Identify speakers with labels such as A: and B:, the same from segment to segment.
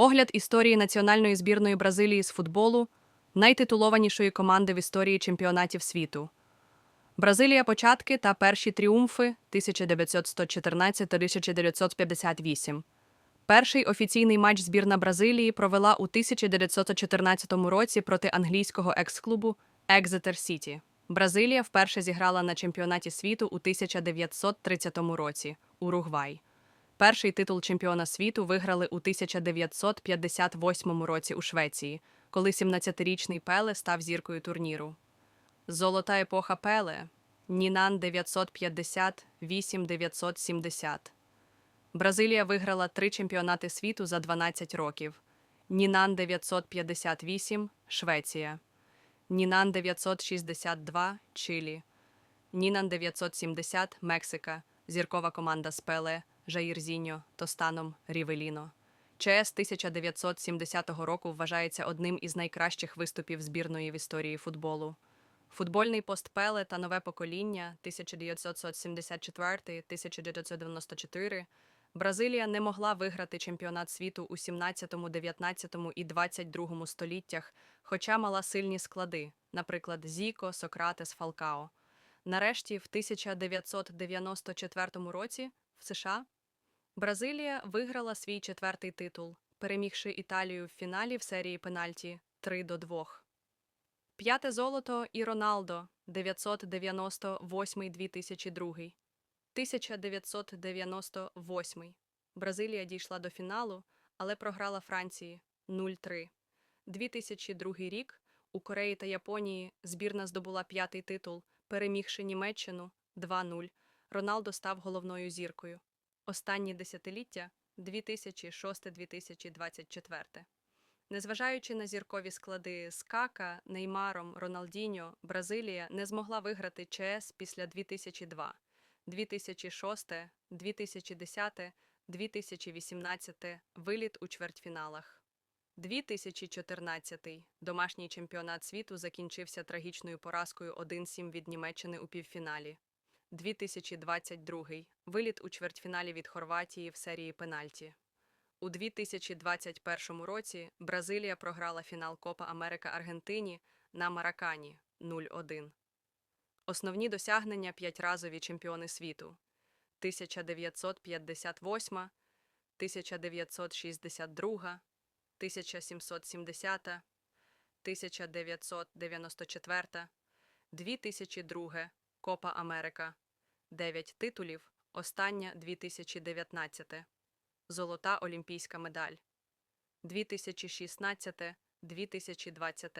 A: Огляд історії національної збірної Бразилії з футболу, найтитулованішої команди в історії чемпіонатів світу. Бразилія початки та перші тріумфи 1914-1958. Перший офіційний матч збірна Бразилії провела у 1914 році проти англійського екс-клубу Exeter City. Бразилія вперше зіграла на чемпіонаті світу у 1930 році Уругвай. Перший титул чемпіона світу виграли у 1958 році у Швеції, коли 17-річний Пеле став зіркою турніру. Золота епоха Пеле Нінан 950-8-970. Бразилія виграла три чемпіонати світу за 12 років. Нінан 958 Швеція. Нінан 962 Чилі. Нінан 970 Мексика. Зіркова команда з Пеле, Жаїрзіньо, Тостаном, Рівеліно. ЧС 1970 року вважається одним із найкращих виступів збірної в історії футболу. Футбольний пост Пеле та нове покоління 1974-1994 Бразилія не могла виграти чемпіонат світу у 17, 19 і 22 століттях, хоча мала сильні склади, наприклад, Зіко, Сократес, Фалкао. Нарешті, в 1994 році в США Бразилія виграла свій четвертий титул, перемігши Італію в фіналі в серії пенальті 3 до 2. П'яте золото і Роналдо 998-2002. 1998. Бразилія дійшла до фіналу, але програла Франції 0-3. 2002 рік у Кореї та Японії збірна здобула п'ятий титул, перемігши Німеччину 2-0. Роналдо став головною зіркою. Останні десятиліття 2006-2024. Незважаючи на зіркові склади з Кака, Неймаром, Роналдіньо, Бразилія не змогла виграти ЧС після 2002, 2006, 2010, 2018 виліт у чвертьфіналах. 2014 домашній чемпіонат світу закінчився трагічною поразкою 1-7 від Німеччини у півфіналі. 2022 виліт у чвертьфіналі від Хорватії в серії пенальті. У 2021 році Бразилія програла фінал Копа Америка Аргентині на Маракані 0-1. Основні досягнення п'ятьразові чемпіони світу 1958, 1962, 1770, 1994, 2002, Копа Америка, 9 титулів, остання 2019, Золота олімпійська медаль, 2016, 2020.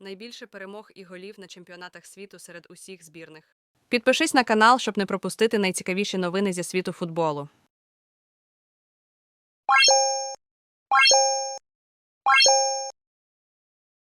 A: Найбільше перемог і голів на чемпіонатах світу серед усіх збірних. Підпишись на канал, щоб не пропустити найцікавіші новини зі світу футболу. you